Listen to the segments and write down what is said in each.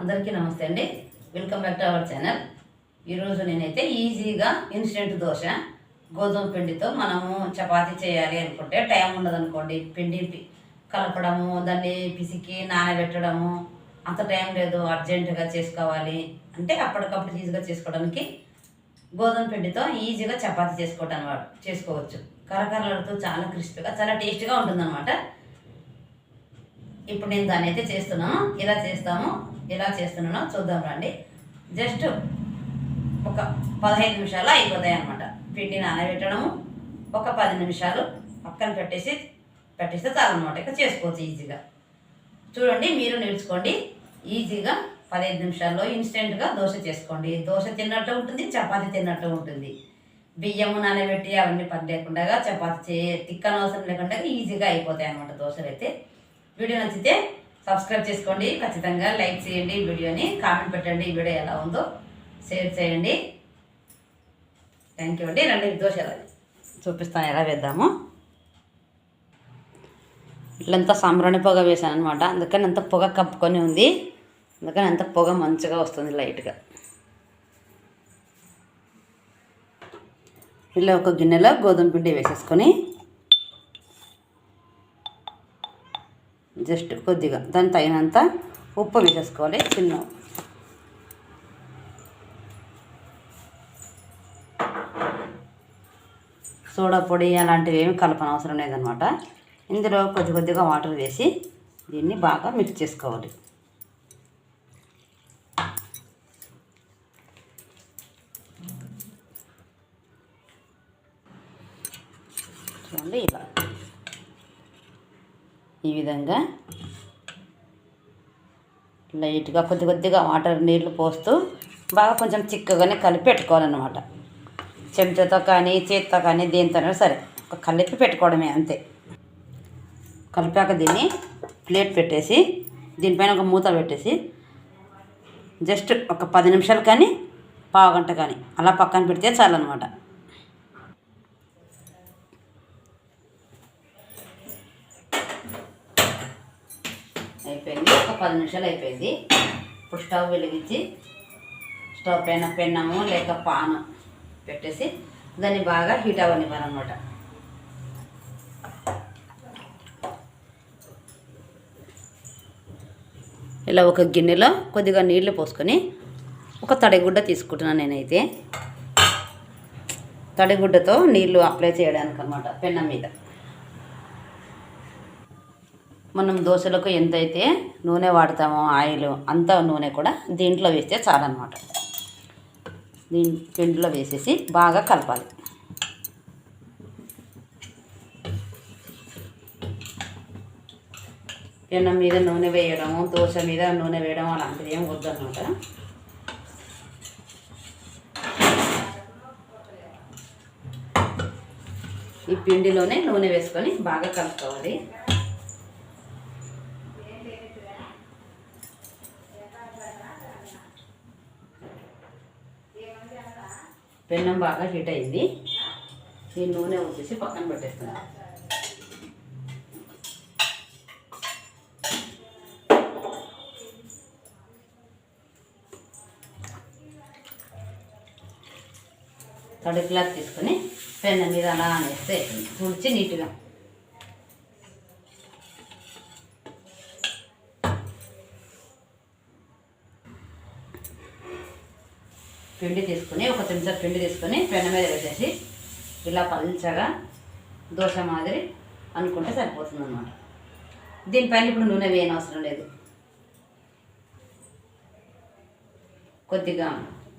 అందరికీ నమస్తే అండి. Welcome back to our channel ఈరోజు నేనైతే ఈజీగా ఇన్స్టెంట్ దోశ గోధుమ పిండితో మనము చపాతీ చేయాలి అనుకుంటే టైం ఉండదు అనుకోండి పిండి కలపడము దాన్ని పిసికి నానబెట్టడము అంత టైం లేదు అర్జెంటుగా చేసుకోవాలి. అంటే అప్పటికప్పుడు ఈజీగా చేసుకోవడానికి గోధుమ పిండితో ఈజీగా చపాతీ చేసుకోవటం అనమాట చేసుకోవచ్చు. కరకరలతో చాలా క్రిస్పీగా చాలా టేస్ట్గా ఉంటుందన్నమాట. ఇప్పుడు నేను దాన్ని అయితే చేస్తున్నాను. ఇలా చేస్తాము? ఎలా చేస్తున్నానో చూద్దాం రండి. జస్ట్ ఒక పదహైదు నిమిషాలు అయిపోతాయి అనమాట పిండి నానబెట్టడము ఒక పది నిమిషాలు పక్కన పెట్టేసి పెట్టేస్తే చాలన్నమాట. ఇక చేసుకోవచ్చు ఈజీగా. చూడండి మీరు నేర్చుకోండి. ఈజీగా పదహైదు నిమిషాల్లో ఇన్స్టెంట్గా దోశ చేసుకోండి. దోశ తిన్నట్టు ఉంటుంది చపాతి తిన్నట్టు ఉంటుంది. బియ్యము నానబెట్టి అవన్నీ పని లేకుండా చపాతి చే తిక్కన అవసరం లేకుండా ఈజీగా అయిపోతాయి అనమాట దోశలు అయితే. వీడియో నచ్చితే సబ్స్క్రైబ్ చేసుకోండి. ఖచ్చితంగా లైక్ చేయండి ఈ వీడియోని. కామెంట్ పెట్టండి ఈ వీడియో ఎలా ఉందో. షేర్ చేయండి. థ్యాంక్ యూ అండి. రెండు దోశ ఎలా చూపిస్తాను ఎలా వేద్దాము? ఇట్లంతా సాంబ్రాణి పొగ వేసాను అనమాట అందుకని అంత పొగ కప్పుకొని ఉంది. అందుకని అంత పొగ మంచిగా వస్తుంది లైట్గా. ఇలా ఒక గిన్నెలో గోధుమ పిండి వేసేసుకొని జస్ట్ కొద్దిగా దాని తగినంత ఉప్పు వేసేసుకోవాలి చిన్న సోడా పొడి అలాంటివి ఏమి కలపనవసరం లేదనమాట ఇందులో కొద్ది కొద్దిగా వాటర్ వేసి దీన్ని బాగా మిక్స్ చేసుకోవాలి. చూడండి ఇలా. ఈ విధంగా లైట్గా కొద్ది కొద్దిగా వాటర్ నీళ్ళు పోస్తూ బాగా కొంచెం చిక్కగానే కలిపి పెట్టుకోవాలన్నమాట. చెంచాతో కానీ చేత్తో కానీ దేనితోనైనా సరే ఒక కలిపి పెట్టుకోవడమే అంతే. కలిపాక దీన్ని ప్లేట్ పెట్టేసి దీనిపైన ఒక మూత పెట్టేసి జస్ట్ ఒక పది నిమిషాలు కానీ పావు గంట కానీ అలా పక్కన పెడితే చాలన్నమాట. అయిపోయింది. ఒక పది నిమిషాలు అయిపోయింది. ఇప్పుడు స్టవ్ వెలిగించి స్టవ్ పైన పెన్నము లేక పాను పెట్టేసి దాన్ని బాగా హీట్ అవ్వనివ్వాలన్నమాట. ఇలా ఒక గిన్నెలో కొద్దిగా నీళ్ళు పోసుకొని ఒక తడిగుడ్డ తీసుకుంటున్నాను నేనైతే. తడిగుడ్డతో నీళ్ళు అప్లై చేయడానికి అనమాట పెన్నం మీద. మనం దోశలకు ఎంతైతే నూనె వాడతామో ఆయిల్ అంత నూనె కూడా దీంట్లో వేస్తే చాలన్నమాట. దీని పిండిలో వేసేసి బాగా కలపాలి. పెనం మీద నూనె వేయడము దోశ మీద నూనె వేయడం అలాంటిది ఏం వద్దన్నమాట. ఈ పిండిలోనే నూనె వేసుకొని బాగా కలుపుకోవాలి. పెన్నం బాగా హీట్ అయింది. ఈ నూనె వచ్చేసి పక్కన పెట్టేస్తున్నాను తడి క్లాత్ తీసుకొని పెన్ను మీద అలా అనేస్తే తుడిచి నీట్గా పిండి తీసుకొని ఒక చెంచా పిండి తీసుకొని పెన్న మీద వేసేసి ఇలా పల్చగా దోశ మాదిరి అనుకుంటే సరిపోతుంది అనమాట దీనిపైన ఇప్పుడు నూనె వేయని అవసరం లేదు. కొద్దిగా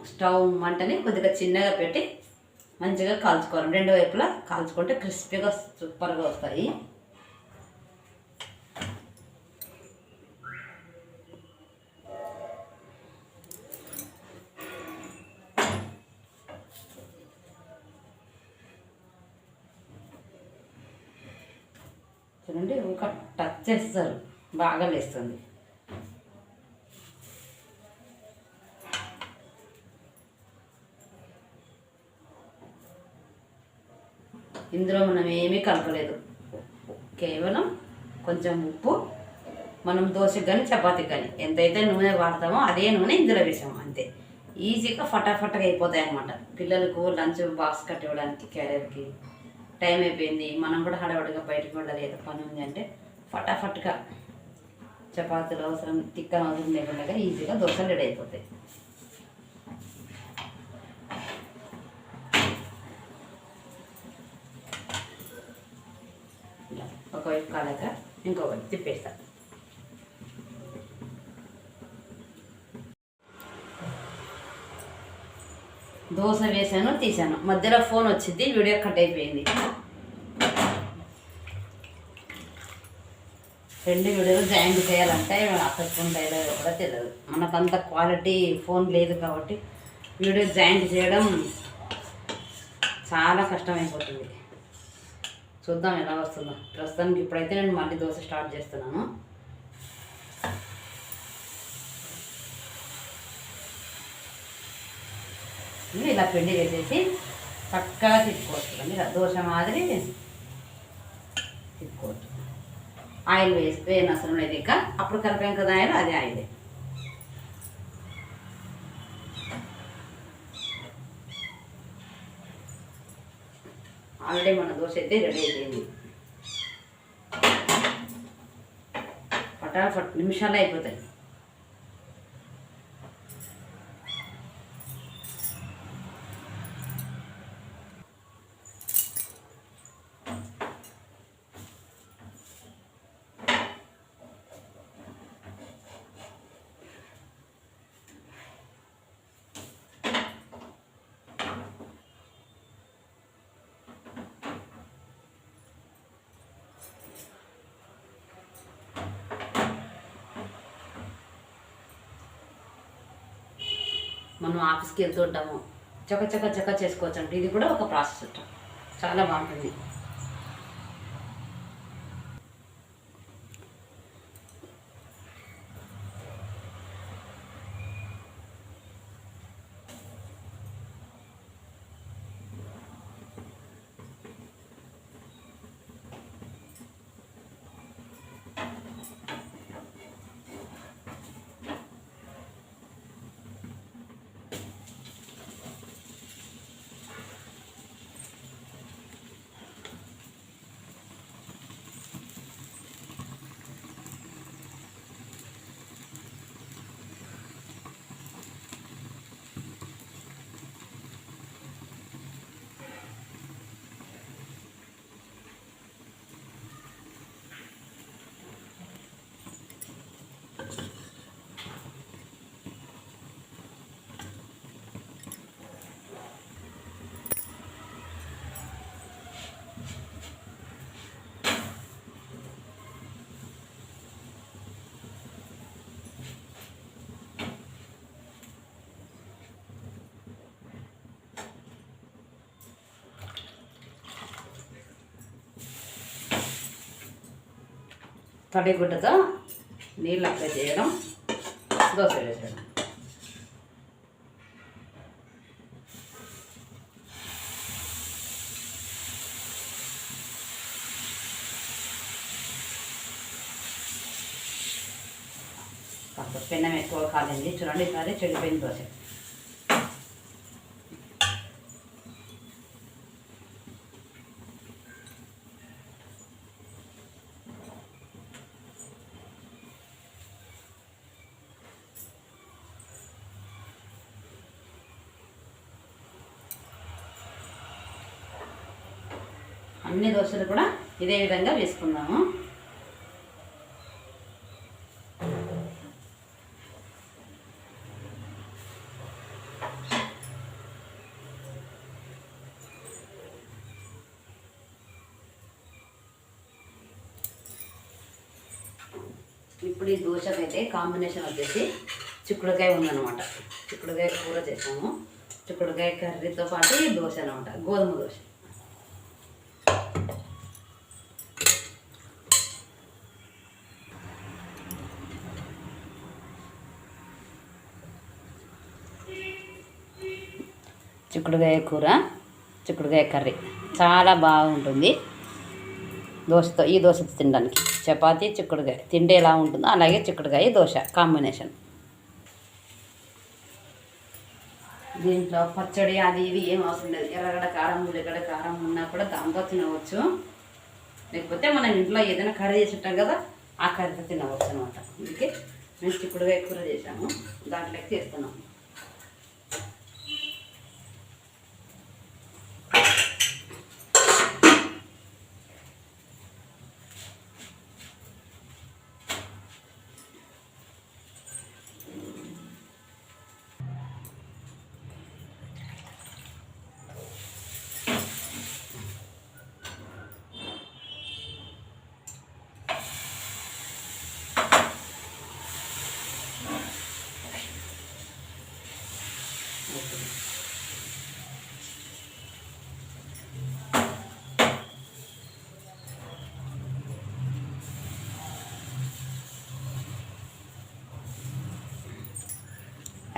స్టవ్ మంటని కొద్దిగా చిన్నగా పెట్టి మంచిగా కాల్చుకోవాలి. రెండు వైపులా కాల్చుకుంటే క్రిస్పీగా సూపర్గా వస్తాయి. చూడండి ఒక టచ్ చేస్తారు. బాగా లేస్తుంది. ఇందులో మనం ఏమీ కలపలేదు. కేవలం కొంచెం ఉప్పు మనం దోశకు కానీ చపాతీకి కానీ ఎంతైతే నూనె వాడతామో అదే నూనె ఇందులో వేసాము అంతే. ఈజీగా ఫటాఫట్గా అయిపోతాయి అనమాట పిల్లలకు లంచ్ బాక్స్ కట్టివ్వడానికి క్యారియర్కి టైం అయిపోయింది. మనం కూడా హడవడగా బయటకు వెళ్ళాలి. ఏదో పని ఉంది అంటే ఫటాఫట్గా చపాతీలు అవసరం తిక్కన అవసరం లేకుండా ఈజీగా దోశలు రెడీ అయిపోతాయి. ఒకవైపు కాలక ఇంకోవైపు తిప్పేస్తా. దోశ వేసాను తీసాను మధ్యలో ఫోన్ వచ్చింది వీడియో కట్ అయిపోయింది. రెండు వీడియోలు జాయింట్ చేయాలంటే అక్కడుంటాయో కూడా తెలియదు మనకంత క్వాలిటీ ఫోన్ లేదు కాబట్టి వీడియో జాయింట్ చేయడం చాలా కష్టమైపోతుంది. చూద్దాం ఎలా వస్తుందో. ప్రస్తుతానికి ఇప్పుడైతే నేను మళ్ళీ దోశ స్టార్ట్ చేస్తున్నాను. ఇలా పిండి వేసేసి చక్కగా తిప్పుకోవచ్చు. అండి దోశ మాదిరి తిప్పుకోవచ్చు. ఆయిల్ వేసి వేయని అవసరం లేదు ఇక. అప్పుడు కలిపాం కదా ఆయిల్ అదే ఆయిలే. ఆల్రెడీ మన దోశ అయితే రెడీ అయిపోయింది. పటాఫట్ నిమిషాలు అయిపోతాయి. మనం ఆఫీస్కి వెళ్తూ ఉంటాము. చక చక చక చేసుకోవచ్చు అంటే ఇది కూడా ఒక ప్రాసెస్ అంట. చాలా బాగుంటుంది. తడి గుడ్డతో నీళ్ళు అప్లై చేయడం దోశ వేసేయడం. పెన్నం ఎక్కువ కాదండి. చూడండి ఈసారి చెడిపోయింది దోశ అన్ని దోశలు కూడా ఇదే విధంగా వేసుకుందాము. ఇప్పుడు ఈ దోశకైతే కాంబినేషన్ వచ్చేసి చిక్కుడుకాయ ఉందన్నమాట. చిక్కుడుకాయ కూర చేసాము. చిక్కుడుకాయ కర్రీతో పాటు ఈ దోశ అనమాట గోధుమ దోశ. చిక్కుడుకాయ కూర చిక్కుడుకాయ కర్రీ. చాలా బాగుంటుంది. దోశతో ఈ దోశ తినడానికి. చపాతీ చిక్కుడుకాయ. తింటే ఎలా ఉంటుందో అలాగే చిక్కుడుకాయ దోశ కాంబినేషన్. దీంట్లో పచ్చడి అది ఇది ఏం అవసరం లేదు. ఎర్రగడ కారం ఉల్లిగడ కారం ఉన్నా కూడా దాంతో తినవచ్చు. లేకపోతే మనం ఇంట్లో ఏదైనా కర్రీ చేసి ఉంటాం కదా ఆ కర్రీతో తినవచ్చు అనమాట అందుకే మేము చిక్కుడుకాయ కూర చేసాము దాంట్లోకి చేస్తున్నాం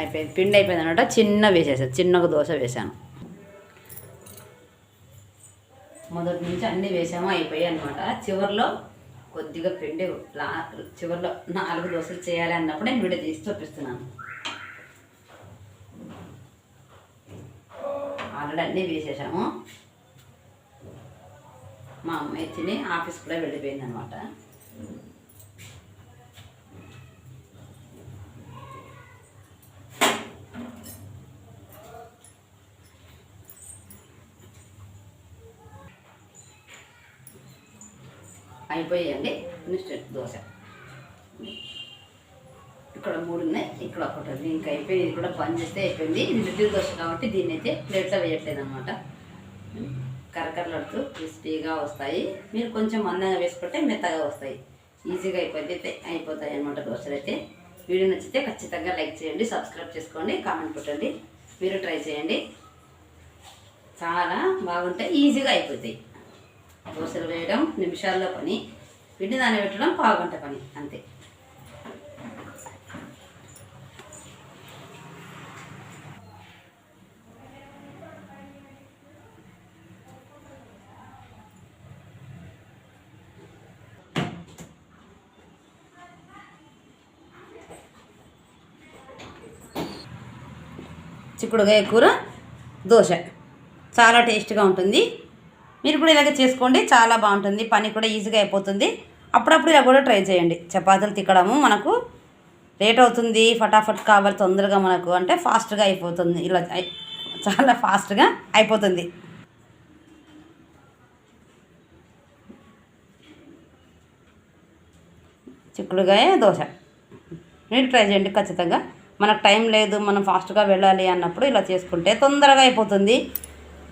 అయిపోయింది. పిండి అయిపోయింది అనమాట. చిన్న వేసేసాను చిన్నగా దోశ వేసాను మొదటి నుంచి అన్నీ వేసాము అయిపోయాయి అనమాట. చివరిలో కొద్దిగా పిండి లా చివరిలో నాలుగు దోశలు చేయాలి అన్నప్పుడు నేను వీడియో తీసి చూపిస్తున్నాను. ఆల్రెడీ అన్నీ వేసేసాము. మా అమ్మాయి తిని ఆఫీస్ కూడా వెళ్ళిపోయింది అనమాట. అయిపోయాయండి. ఇన్స్టెంట్ దోశ. ఇక్కడ మూడు ఉన్నాయి. ఇక్కడ ఒకటి ఉంది. ఇంకా అయిపోయింది. ఇది కూడా పని చేస్తే అయిపోయింది. ఇది లిటిల్ దోశ కాబట్టి దీన్ని అయితే ప్లేట్లో వేయట్లేదు అనమాట కరకరలాడుతూ క్రిస్పీగా వస్తాయి. మీరు కొంచెం అందంగా వేసుకుంటే మెత్తగా వస్తాయి. ఈజీగా అయిపోతే అయిపోతాయి అనమాట దోశలు అయితే. వీడియో నచ్చితే ఖచ్చితంగా లైక్ చేయండి సబ్స్క్రైబ్ చేసుకోండి కామెంట్ పెట్టండి మీరు ట్రై చేయండి. చాలా బాగుంటాయి. ఈజీగా అయిపోతాయి. దోశలు వేయడం నిమిషాల్లో పని పిండి దాన్ని పెట్టడం పావుగంట పని అంతే. చిక్కుడుకాయ కూర దోశ. చాలా టేస్ట్గా ఉంటుంది. మీరు కూడా ఇలాగ చేసుకోండి. చాలా బాగుంటుంది. పని కూడా ఈజీగా అయిపోతుంది. అప్పుడప్పుడు ఇలా కూడా ట్రై చేయండి. చపాతీలు తిక్కడము మనకు లేట్ అవుతుంది. ఫటాఫట్ కావాలి తొందరగా మనకు. అంటే ఫాస్ట్గా అయిపోతుంది. ఇలా చాలా ఫాస్ట్గా అయిపోతుంది. చిక్కుడుకాయ దోశ. మీరు ట్రై చేయండి ఖచ్చితంగా. మనకు టైం లేదు. మనం ఫాస్ట్గా వెళ్ళాలి అన్నప్పుడు ఇలా చేసుకుంటే తొందరగా అయిపోతుంది.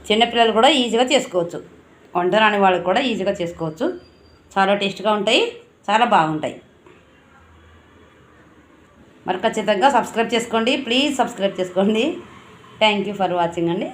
చిన్నపిల్లలు కూడా ఈజీగా చేసుకోవచ్చు. వంట రాని వాళ్ళకి కూడా ఈజీగా చేసుకోవచ్చు. చాలా టేస్ట్గా ఉంటాయి చాలా బాగుంటాయి. మరి ఖచ్చితంగా సబ్స్క్రైబ్ చేసుకోండి ప్లీజ్ సబ్స్క్రైబ్ చేసుకోండి. థ్యాంక్ యూ ఫర్ వాచింగ్ అండి.